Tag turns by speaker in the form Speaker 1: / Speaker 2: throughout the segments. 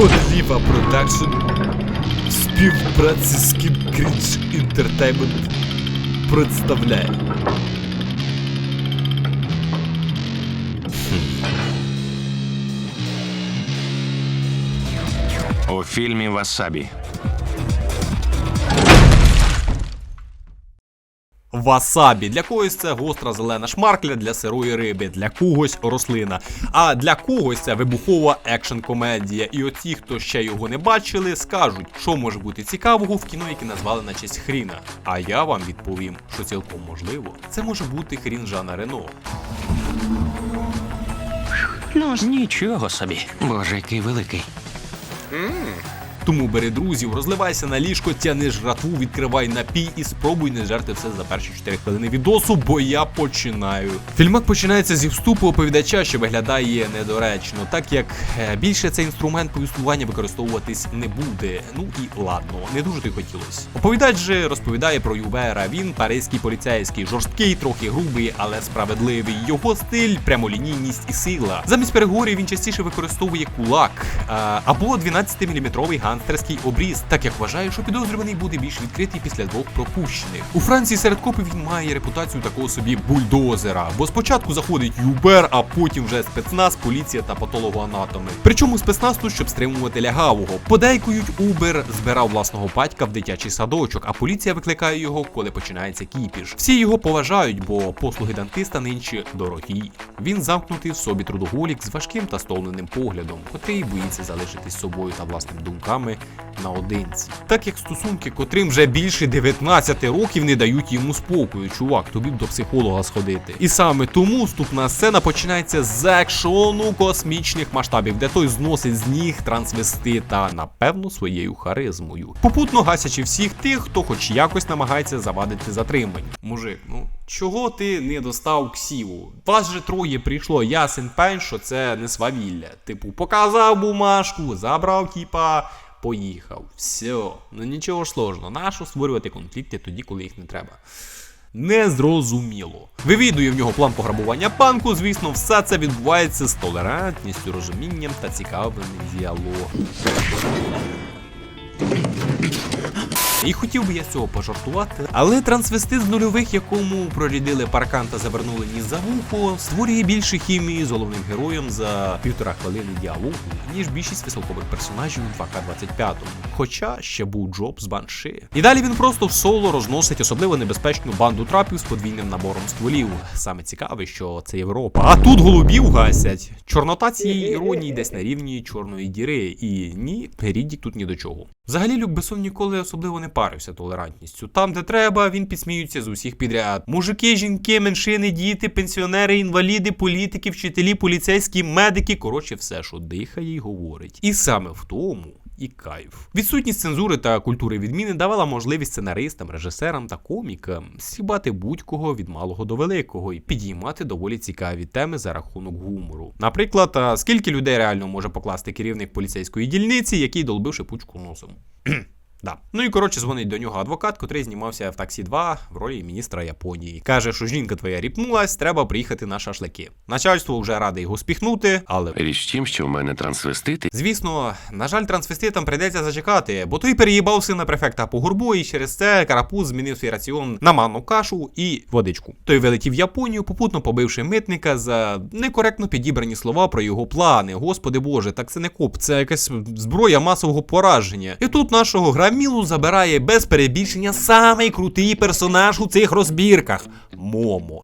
Speaker 1: Оліва Продакшн в співпраці з Kid Cringe Entertainment представляє.
Speaker 2: У фільмі Васабі.
Speaker 1: Васабі. Для когось це гостра зелена шмаркля для сирої риби, для когось рослина. А для когось це вибухова екшн-комедія. І оті, хто ще його не бачили, скажуть, що може бути цікавого в кіно, яке назвали на честь хріна. А я вам відповім, що цілком можливо, це може бути хрін Жана Рено.
Speaker 2: Ну ж нічого собі. Боже, який великий.
Speaker 1: Тому бери друзів, розливайся на ліжко, тяни жратву, відкривай напій і спробуй не жерти все за перші 4 хвилини відосу, бо я починаю. Фільмак починається зі вступу оповідача, що виглядає недоречно, так як е, більше цей інструмент повістування використовуватись не буде. Ну і ладно, не дуже то й хотілося. Оповідач же розповідає про Юбера. Він паризький поліцейський, жорсткий, трохи грубий, але справедливий. Його стиль, прямолінійність і сила. Замість переговорів він частіше використовує кулак або 12-мм гангстерський обріз, так як вважає, що підозрюваний буде більш відкритий після двох пропущених. У Франції серед копів він має репутацію такого собі бульдозера, бо спочатку заходить Юбер, а потім вже спецназ, поліція та патологоанатоми. Причому спецназ тут, щоб стримувати лягавого. Подейкують Убер збирав власного батька в дитячий садочок, а поліція викликає його, коли починається кіпіш. Всі його поважають, бо послуги дантиста нинче дорогі. Він замкнутий в собі трудоголік з важким та стомленим поглядом, котрий боїться залишитись собою та власними думками наодинці. Так як стосунки, котрим вже більше 19 років не дають йому спокою, чувак, тобі б до психолога сходити. І саме тому вступна сцена починається з екшону космічних масштабів, де той зносить з ніг трансвестита, напевно, своєю харизмою. Попутно гасячи всіх тих, хто хоч якось намагається завадити затримань. Мужик, ну чого ти не достав ксіву? Вас же троє прийшло, ясен пень, що це не свавілля. Типу, показав бумажку, забрав, типа. Поїхав. Все. Ну нічого ж сложного. Нащо створювати конфлікти тоді, коли їх не треба. Незрозуміло. Вивідує в нього план пограбування банку. Звісно, все це відбувається з толерантністю, розумінням та цікавим діалогом. І хотів би я з цього пожартувати, але трансвестит з нульових, якому прорядили паркан та завернули ніс за вухо, створює більше хімії з головним героєм за півтора хвилини діалогу, ніж більшість веселкових персонажів у 2К25. Хоча ще був Джоб з банши. І далі він просто в соло розносить особливо небезпечну банду трапів з подвійним набором стволів. Саме цікаве, що це Європа. А тут голубів гасять. Чорнота цієї іронії десь на рівні чорної діри. І ні, Ріддік тут ні до чого. Взагалі, Люк Бессон ніколи особливо не парився толерантністю. Там, де треба, він підсміюється з усіх підряд. Мужики, жінки, меншини, діти, пенсіонери, інваліди, політики, вчителі, поліцейські, медики. Коротше, все, що дихає і говорить. І саме в тому. І кайф. Відсутність цензури та культури відміни давала можливість сценаристам, режисерам та комікам сібати будь-кого від малого до великого і підіймати доволі цікаві теми за рахунок гумору. Наприклад, скільки людей реально може покласти керівник поліцейської дільниці, який долбив пучку носом. Да. Ну і коротше дзвонить до нього адвокат, котрий знімався в таксі 2 в ролі міністра Японії. Каже, що жінка твоя ріпнулась, треба приїхати на шашлики. Начальство вже раде його спіхнути, але
Speaker 2: Річ тім, що в мене трансвестити.
Speaker 1: Звісно, на жаль, трансвеститам прийдеться зачекати, бо той переїбав сина префекта по гурбу, і через це карапуз змінив свій раціон на манну кашу і водичку. Той вилетів в Японію, попутно побивши митника за некоректно підібрані слова про його плани. Господи Боже, так це не коп, це якась зброя масового пораження. І тут нашого грамілу забирає без перебільшення самий крутий персонаж у цих розбірках Момо.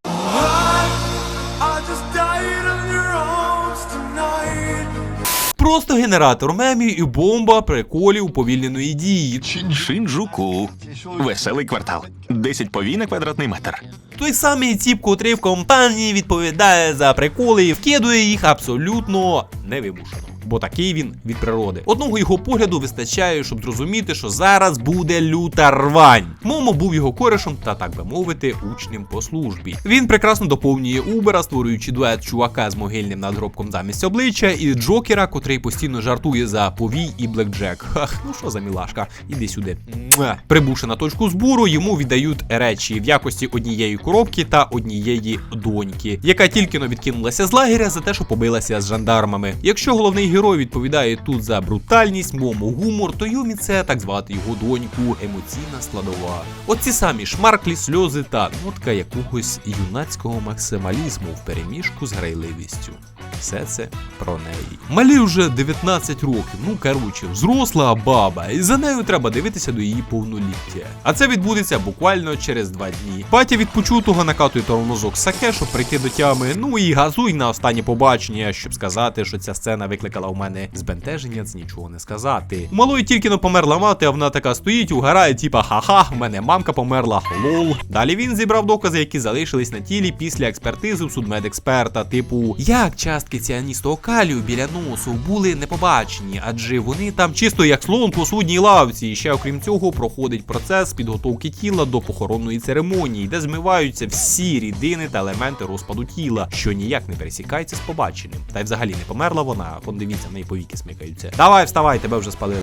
Speaker 1: Просто генератор мемів і бомба приколів уповільненої дії.
Speaker 2: Шинджуку. Веселий квартал. 10 повій на квадратний метр.
Speaker 1: Той самий тіп, котрий в компанії відповідає за приколи і вкидує їх абсолютно невимушено. Бо такий він від природи. Одного його погляду вистачає, щоб зрозуміти, що зараз буде люта рвань. Момо був його коришем та, так би мовити, учнем по службі. Він прекрасно доповнює Убера, створюючи дует чувака з могильним надгробком замість обличчя, і Джокера, котрий постійно жартує за повій і блекджек. Ах, ну що за мілашка, іди сюди. Муа. Прибувши на точку збору, йому віддають речі в якості однієї коробки та однієї доньки, яка тільки но відкинулася з лагеря за те, що побилася з жандармами. Якщо головний герой відповідає тут за брутальність, мому гумор, то Юмі це так звати його доньку, емоційна складова. Оці самі шмарклі, сльози та нотка якогось юнацького максималізму в переміжку з грайливістю. Все це про неї. Малі вже 19 років, ну коротше, взросла баба, і за нею треба дивитися до її повноліття. А це відбудеться буквально через два дні. Батя від почутого накатує тормозок саке, щоб прийти до тями. Ну і газуй на останнє побачення, щоб сказати, що ця сцена викликала в мене збентеження, з нічого не сказати. У малої тільки но померла мати, а вона така стоїть, угорає, типа ха-ха, в мене мамка померла, лол. Далі він зібрав докази, які залишились на тілі після експертизи в судмедексперта, типу, як частки ціаністого калію біля носу були не побачені, адже вони там чисто як слон по судній лавці. І ще окрім цього проходить процес підготовки тіла до похоронної церемонії, де змиваються всі рідини та елементи розпаду тіла, що ніяк не пересікається з побаченим. Та й взагалі не померла вона. Вон дивіться, в неї повіки смикаються. Давай, вставай, тебе вже спалили.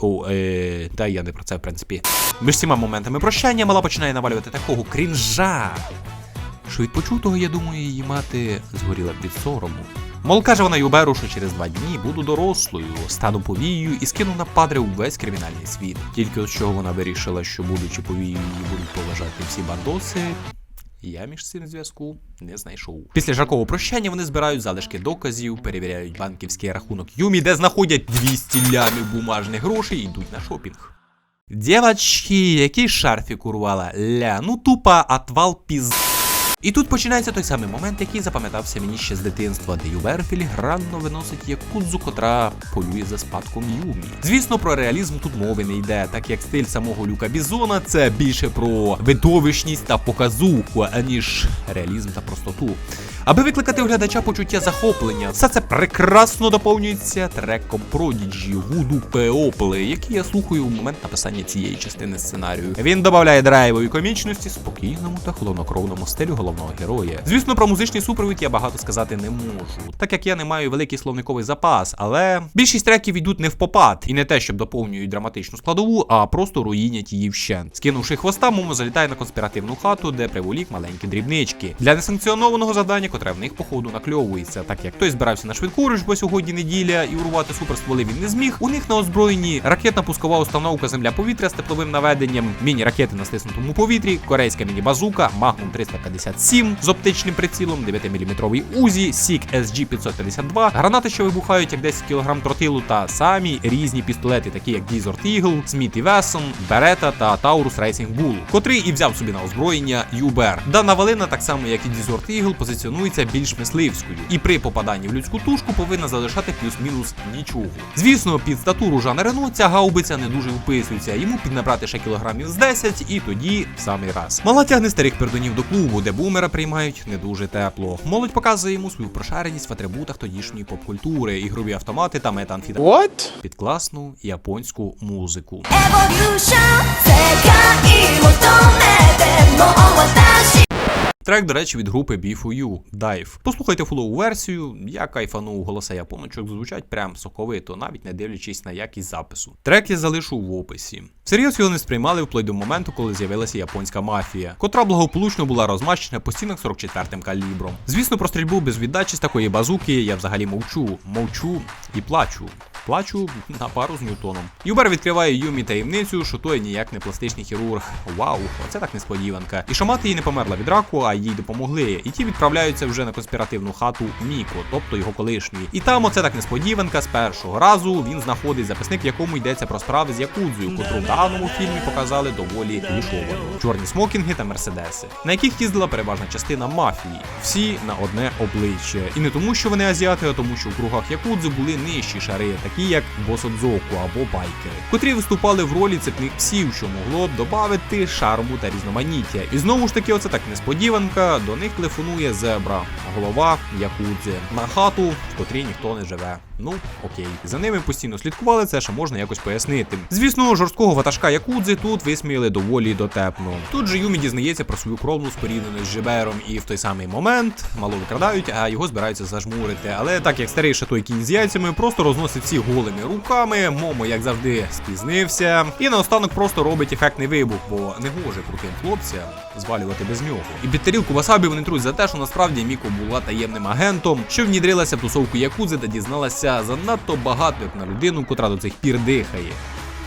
Speaker 1: О, е, та я не про це, в принципі. Між цими моментами прощання мала починає навалювати такого крінжа. Що від почутого, я думаю, її мати згоріла б від сорому. Мол, каже вона Юберу, що через два дні буду дорослою, стану повією і скину на падре увесь кримінальний світ. Тільки з чого вона вирішила, що будучи повією, її будуть поважати всі бандоси. Я між цим зв'язку не знайшов. Після жаркого прощання вони збирають залишки доказів, перевіряють банківський рахунок Юмі, де знаходять 200 лямів бумажних грошей і йдуть на шопінг. Дівочки, який шарфік урвала? Ля, ну тупа отвал піз. І тут починається той самий момент, який запам'ятався мені ще з дитинства, де Юбер філігранно виносить якудзу, котра полює за спадком Юмі. Звісно, про реалізм тут мови не йде, так як стиль самого Люка Бізона це більше про видовищність та показуху, аніж реалізм та простоту. Аби викликати у глядача почуття захоплення, все це прекрасно доповнюється треком Prodigy Voodoo People, який я слухаю в момент написання цієї частини сценарію. Він додає драйву і комічності спокійному та хладнокровному стилю головного героя. Звісно, про музичний супровід я багато сказати не можу, так як я не маю великий словниковий запас, але більшість треків йдуть не в попад, і не те, щоб доповнюють драматичну складову, а просто руїнять її вщент. Скинувши хвоста, Момо залітає на конспіративну хату, де приволік маленькі дрібнички. Для несанкціонованого завдання, котре в них походу накльовується, так як хтось збирався на швидку руш, бо сьогодні неділя, і урвати суперстволи він не зміг. У них на озброєнні ракетна пускова установка земля-повітря з тепловим наведенням, міні-ракети на стиснутому повітрі, корейська міні-базука, Magnum 357 з оптичним прицілом, 9-мм УЗІ, Сік SG 552, гранати, що вибухають як 10 кг тротилу, та самі різні пістолети, такі як Desert Eagle, Smith Wesson, Beretta та Taurus Racing Bull, котрий і взяв собі на озброєння Юбер. Дана валина, так само як і Desert Eagle, позиціонується більш мисливською, і при попаданні в людську тушку повинна залишати плюс-мінус нічого. Звісно, під статуру Жана Рено ця гаубиця не дуже вписується, йому піднабрати ще кілограмів з 10 і тоді в самий раз. Мала тягне старих пердонів до клубу, де бумера приймають не дуже тепло. Молодь показує йому свою прошареність в атрибутах тодішньої поп-культури, ігрові автомати та метамфітамін
Speaker 3: What?
Speaker 1: під класну японську музику. Трек, до речі, від групи B4U Dive. Послухайте фулову версію. Я кайфанув голоса японочок, звучать прям соковито, навіть не дивлячись на якість запису. Трек я залишу в описі. Всерйоз його не сприймали вплоть до моменту, коли з'явилася японська мафія, котра благополучно була розмащена по стінах 44-м калібром. Звісно, про стрільбу без віддачі з такої базуки я взагалі мовчу, мовчу і плачу. Плачу на пару з Ньютоном. Юбер відкриває Юмі таємницю, що той ніяк не пластичний хірург. Вау, оце так несподіванка. І що мати їй не померла від раку, а їй допомогли. І ті відправляються вже на конспіративну хату Міко, тобто його колишньої. І там оце так несподіванка. З першого разу він знаходить записник, в якому йдеться про справи з Якудзою, котру в даному фільмі показали доволі клішованою. Чорні смокінги та мерседеси, на яких їздила переважна частина мафії. Всі на одне обличчя. І не тому, що вони азіати, а тому, що в кругах Якудзи були нижчі шари, такі як Босодзоку або байкери, котрі виступали в ролі цепних псів, що могло б додати шарму та різноманіття. І знову ж таки, оце так несподіванка. До них телефонує зебра, голова Якудзи на хату, в котрій ніхто не живе. Ну окей, за ними постійно слідкували, це ще можна якось пояснити. Звісно, жорсткого ватажка Якудзи тут висміяли доволі дотепно. Тут же Юмі дізнається про свою кровну споріднену з Жибером, і в той самий момент мало викрадають, а його збираються зажмурити. Але так як старий шатой кінь з яйцями просто розносить всі голими руками. Момо, як завжди, спізнився. І наостанок просто робить ефектний вибух, бо не гоже крутим хлопцям звалювати без нього. І під тарілку Васабі вони труть за те, що насправді Міко була таємним агентом, що внідрилася в тусовку Якудзи та дізналася занадто багато як на людину, котра до цих пір дихає.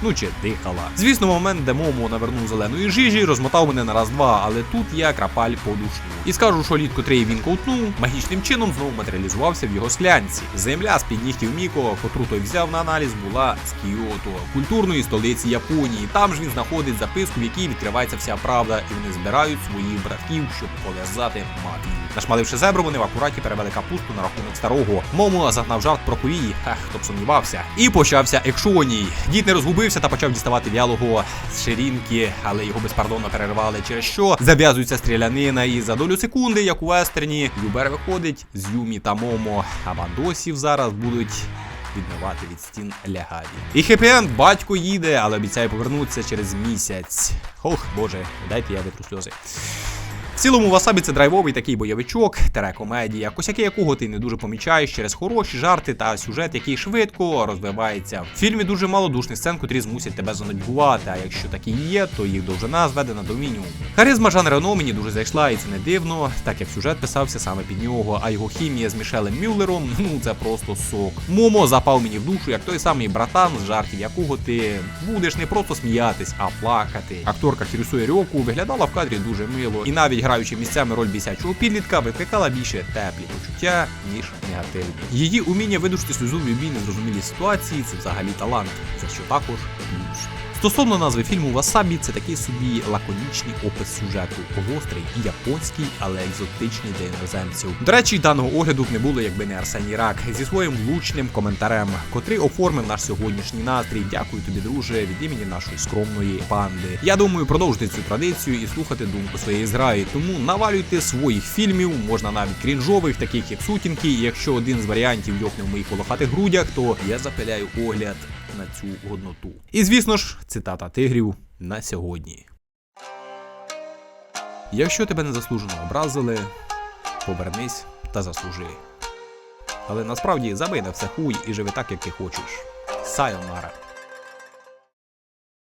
Speaker 1: Ну чи дихала. Звісно, момент, де Момо навернув зеленої жижі, розмотав мене на раз-два, але тут я крапаль подушню. І скажу, що лід, котрий він ковтнув, магічним чином знову матеріалізувався в його склянці. Земля з під нігтів Міко, котру той взяв на аналіз, була з Кіото, культурної столиці Японії. Там ж він знаходить записку, в якій відкривається вся правда, і вони збирають своїх братків, щоб пов'язати мафію. Нашмаливши зебру, вони в акураті перевели капусту на рахунок старого. Момо загнав жарт про повії, ех, хто б сумнівався. І почався екшоній. Дід не розгубився та почав діставати вялого з ширинки, але його безпардонно перервали, через що зав'язується стрілянина, і за долю секунди, як у вестерні, Юбер виходить з Юмі та Момо, а бандосів зараз будуть. Відмивати від стін лягаві. І хеппі-енд батько їде, але обіцяє повернутися через місяць. Ох, боже, дайте я витру сльози. Цілому Васабі це драйвовий такий бойовичок, тере комедія, косяки якого ти не дуже помічаєш через хороші жарти та сюжет, який швидко розвивається. В фільмі дуже мало душних сцен, котрі змусять тебе занудьгувати, а якщо такі є, то їх довжина зведена до мінімуму. Харизма Жан Рено мені дуже зайшла, і це не дивно, так як сюжет писався саме під нього, а його хімія з Мішелем Мюллером, ну це просто сок. Момо запав мені в душу, як той самий братан, з жартів якого ти будеш не просто сміятись, а плакати. Акторка Хірюсує Рьоку виглядала в кадрі дуже мило, і навіть граючи місцями роль бісячого підлітка, викликала більше теплі почуття, ніж негативні. Її уміння видушити сльозу в любій незрозумілій ситуації це взагалі талант, за що також плюс. Стосовно назви фільму Васабі, це такий собі лаконічний опис сюжету, гострий і японський, але екзотичний для іноземців. До речі, даного огляду б не було, якби не Арсеній Рак зі своїм влучним коментарем, котрий оформив наш сьогоднішній настрій. Дякую тобі, друже, від імені нашої скромної банди. Я думаю, продовжити цю традицію і слухати думку своєї зграї. Тому навалюйте своїх фільмів, можна навіть крінжових, таких як сутінки. Якщо один з варіантів йохне в моїх волохатих грудях, то я запиляю огляд на цю годноту. І звісно ж, цитата тигрів на сьогодні. Якщо тебе незаслужено образили, повернись та заслужи. Але насправді забий на все хуй і живи так, як ти хочеш. Сайонара.